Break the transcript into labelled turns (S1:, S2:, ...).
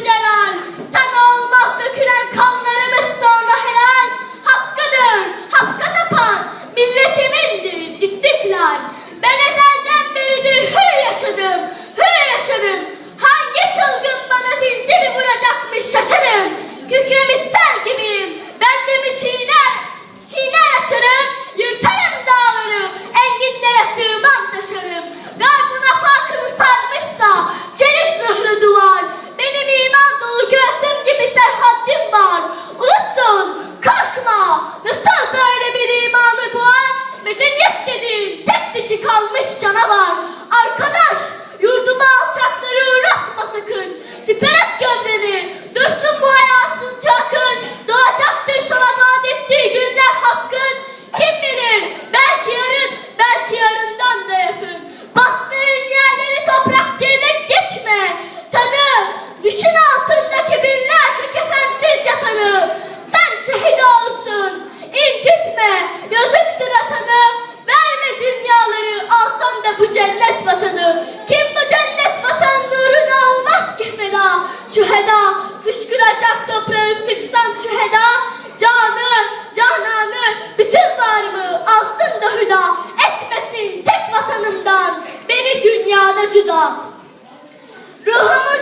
S1: yüceler. Sen olmaz dökülen kanlarımız sonra helal. Hakkıdır, hakka tapan milletimindir istiklal. Ben ezelden beridir hür yaşadım, hür yaşarım. Hangi çılgın bana zinciri vuracakmış şaşarım. Kükremişse almış canavar. Kaçak toprağı sıksan şüheda Canı, cananı, bütün varımı alsın da hüda. Etmesin tek vatanından beni dünyada cüda. Ruhumu